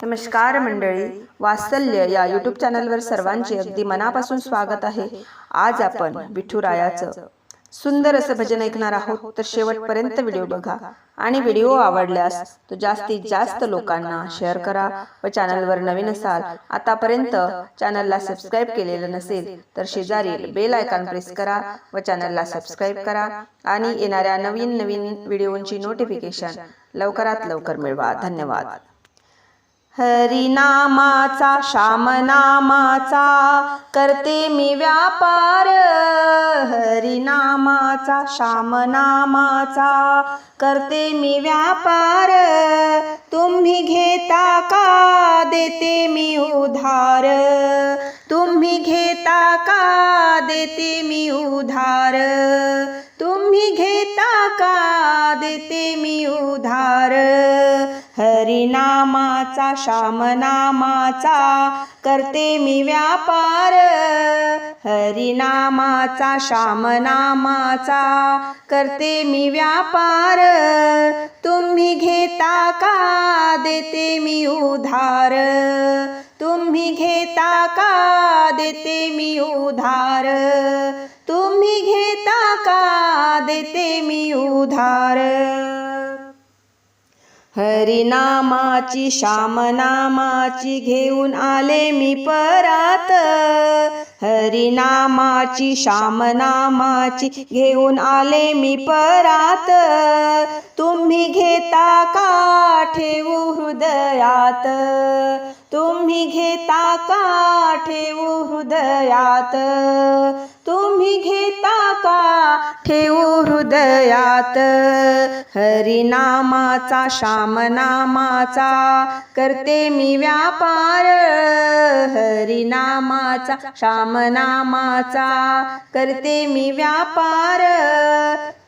नमस्कार मंडळी वात्सल्य या यूट्यूब चॅनलवर सर्वांचे अगदी मनापासून स्वागत आहे. आज आपण विठुरायाचं सुंदर असं भजन ऐकणार आहोत. तर शेवटपर्यंत व्हिडिओ बघा आणि व्हिडिओ आवडल्यास तो जास्तीत जास्त लोकांना शेअर करा व चॅनलवर नवीन असाल आतापर्यंत चॅनलला सबस्क्राईब केलेलं नसेल तर शेजारील बेल आयकॉन प्रेस करा व चॅनलला सबस्क्राईब करा आणि येणाऱ्या नवीन नवीन व्हिडिओंची नोटिफिकेशन लवकरात लवकर मिळवा. धन्यवाद. हरिनामाचा श्यामनामाचा करते मी व्यापार. हरिनामाचा श्यामनामाचा करते मी व्यापार. तुम्ही घेता का? देते मी उधार. तुम्ही घेता का? देते मी उधार. तुम्ही घेता का? देते मी उधार. हरिनामाचा श्यामनामाचा करते मी व्यापार. हरिनामाचा श्यामनामाचा करते मी व्यापार. तुम्ही घेता का? देते मी उधार. तुम्ही घेता का? देते मी उधार. तुम्ही घेता का? देते मी उधार. हरिनामाची श्यामनामाची घेऊन आले मी परात. हरिनामाची श्यामनामाची घेऊन आले मी परात. तुम्ही घेता का ठेवू हृदयात? तुम्ही घेता का ठेवू हृदयात? तुम्ही घेता का ठेवू हृदयात? हरिनामाचा श्यामनामाचा करते मी व्यापार. हरिनामाचा श्यामनामाचा करते मी व्यापार.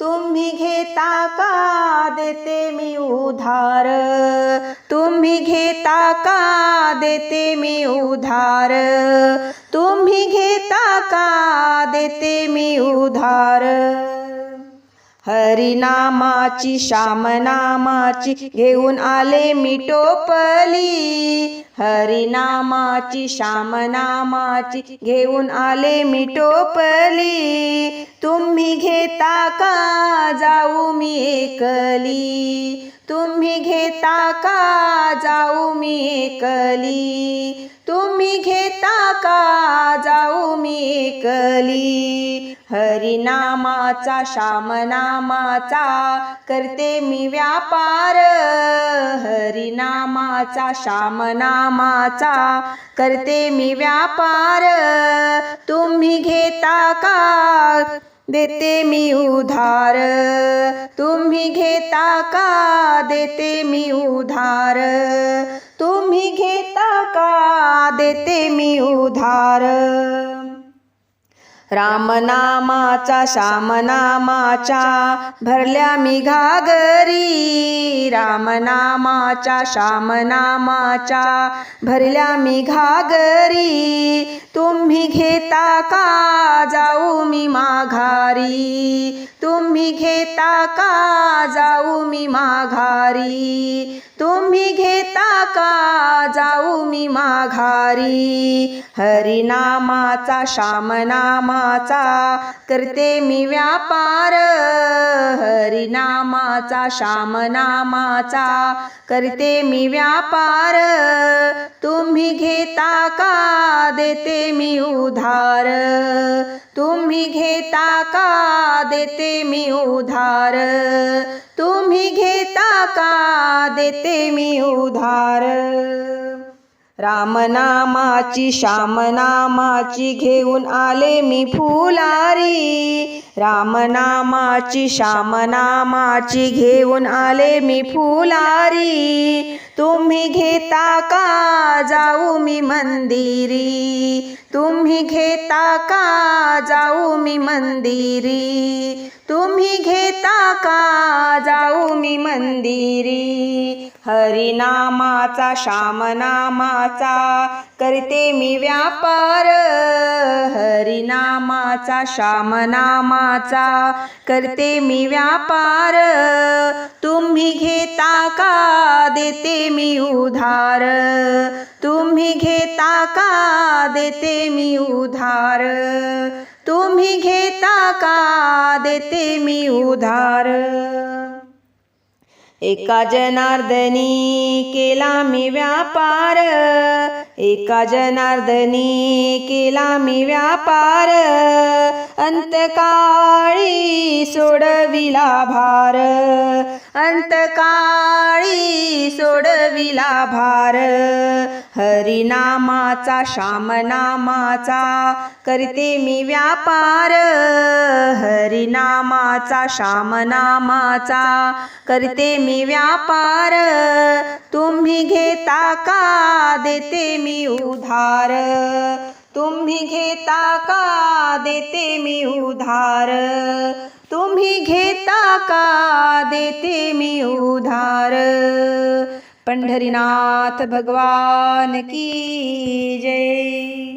तुम्ही घेता का देते मी उधार? तुम्ही घेता का देते मी उधार. तुम्ही घेता का? देते मी उधार. हरिनामाची श्यामनामाची घेऊन आले मी टोपली. हरिनामाची श्यामनामाची घेऊन आले मी टोपली. तुम्ही घेता का? जाऊ मी एकली. तुम्ही घेता का? जाऊ मी एकली तुम्ही घेता का? जाऊ मी एकली हरिनामाचा श्यामनामाचा करते मी व्यापार. हरिनामाचा श्यामनामाचा करते मी व्यापार. तुम्ही घेता का? देते मी उधार. तुम्ही घेता का? देते मी उधार. तुम्ही घेता का? देते मी उधार. रामनामाचा श्यामनामाच्या भरल्या मी घागरी. रामनामाच्या श्यामनामाच्या भरल्या मी घागरी. तुम्ही घेता का? जाऊ मी माघारी. तुम्ही घेता का? जाऊ मी माघारी. तुम्ही घेता का? जाऊ मी माघारी. हरिनामाचा श्यामनामाचा करते मी व्यापार. हरिनामाचा श्यामनामाचा करते मी व्यापार. तुम्ही घेता का? देते मी उधार. तुम्ही घेता का? देते मी उधार. तुम्ही घेता का? देते मी उधार. रामनामाची श्यामनामाची घेऊन आले मी फुलारी. रामनामाची श्यामनामाची घेऊन आले मी फुलारी. तुम्ही घेता का? जाऊ मी मंदिरी. तुम्ही घेता का? जाऊ मी मंदिरी. तुम्ही घेता का? जाऊ मी मंदिरी. हरिनामाचा श्यामनामाचा करते मी व्यापार. हरिनामाचा श्यामनामाचा करते मी व्यापार. तुम्ही घेता का? देते मी उधार. तुम्ही घेता का? देते मी उधार. तुम्ही घेता का? देते मी उधार. एका जनार्दनी केला मी व्यापार. एका जनार्दनी केला मी व्यापार. अंतकाळी सोडविला भार. अंतकाळी सोडविला भार. हरिनामाचा श्यामनामाचा करते मी व्यापार. हरिनामाचा श्यामनामाचा करते मी व्यापार. तुम्ही घेता का? देते मी उधार. तुम्ही घेता का? देते मी उधार. तुम्ही घेता का? देते मी उधार. पंढरीनाथ भगवान की जय.